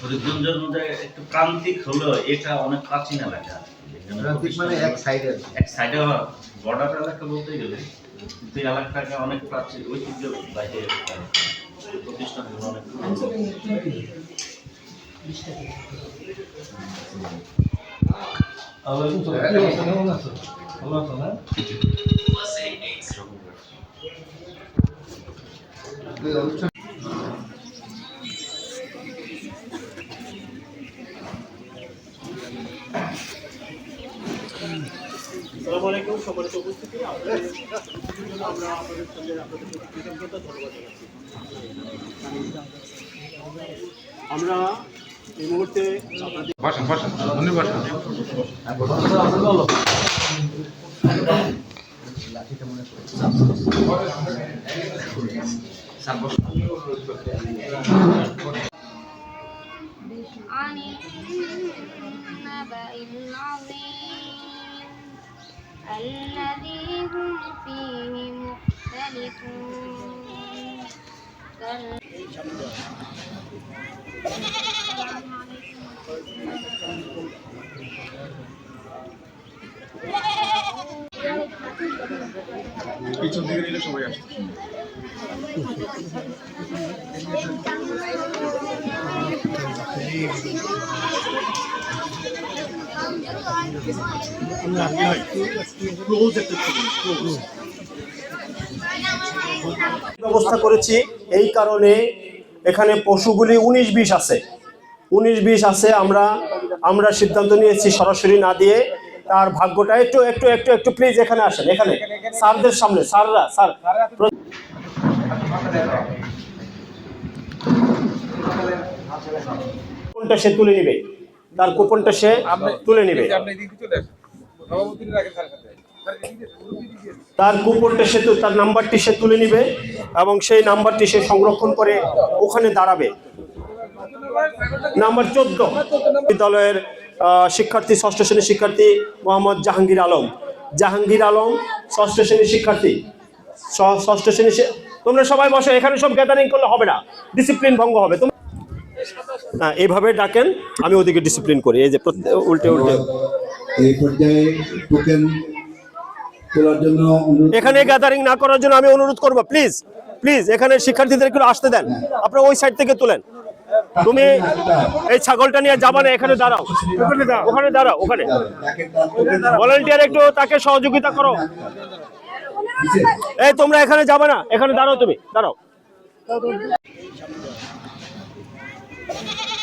হরিগঞ্জের মধ্যে একটু প্রান্তিক হলেও এটা অনেক প্রাচীন এলাকা। প্রান্তিক মানে এক সাইডে এক সাইডে বর্ডার এলাকা বলতে গেলে কিন্তু এলাকাটাকে অনেক প্রাচীন ঐতিহ্য বাইরে প্রতিষ্ঠানগুলো অনেক অনুষ্ঠান আসসালামু আলাইকুম সম্মানিত উপস্থিতি আপনাদের জন্য আমরা আপনাদের সঙ্গে আপনাদের প্রতি কৃতজ্ঞতা ধন্যবাদ জানাচ্ছি আমরা এই মুহূর্তে আপনাদের বসেন বসেন উনি বসেন লাঠিটা মনে করে عن النبأ العظيم الذي هم فيه مختلفون كلا পিছন দিকে নিলে সবাই ব্যবস্থা করেছি এই কারণে এখানে পশুগুলি উনিশ বিশ আছে। উনিশ বিশ আছে, আমরা আমরা সিদ্ধান্ত নিয়েছি সরাসরি না দিয়ে তার ভাগ্যটা একটু একটু একটু একটু প্লিজ এখানে আসেন, এখানে। স্যারদের সামনে, স্যাররা, স্যার। কোনটা সে তুলে নিবে? তার কুপনটা সে তুলে নিবে। তার কুপনটা সে তার নাম্বারটি সে তুলে নিবে এবং সেই নাম্বারটি সে সংরক্ষণ করে ওখানে দাঁড়াবে। নাম্বার চোদ্দ। বিদ্যালয়ের শিক্ষার্থী ষষ্ঠ শ্রেণির শিক্ষার্থী মোহাম্মদ জাহাঙ্গীর আলম। জাহাঙ্গীর আলম ষষ্ঠ শ্রেণির শিক্ষার্থী। ষষ্ঠ শ্রেণির শি- তোমরা সবাই বসো এখানে সব গ্যাদারিং করলে হবে না। ডিসিপ্লিন ভঙ্গ হবে। তোমরা হ্যাঁ এইভাবে ডাকেন আমি ওদিকে ডিসিপ্লিন করি। এই যে উল্টে উল্টে। এই পর্যায়ে টোকেন তোলার জন্য এখানে গ্যাদারিং না করার জন্য আমি অনুরোধ করব প্লিজ প্লিজ এখানে শিক্ষার্থীদের একটু আসতে দেন। আপনারা ওই সাইড থেকে তোলেন। তুমি এই ছাগলটা নিয়ে যাবা না এখানে দাঁড়াও। ওখানে দাঁড়াও ওখানে ভলান্টিয়ার একটু তাকে সহযোগিতা করো। এই তোমরা এখানে যাবে না এখানে দাঁড়াও তুমি দাঁড়াও। Yeah.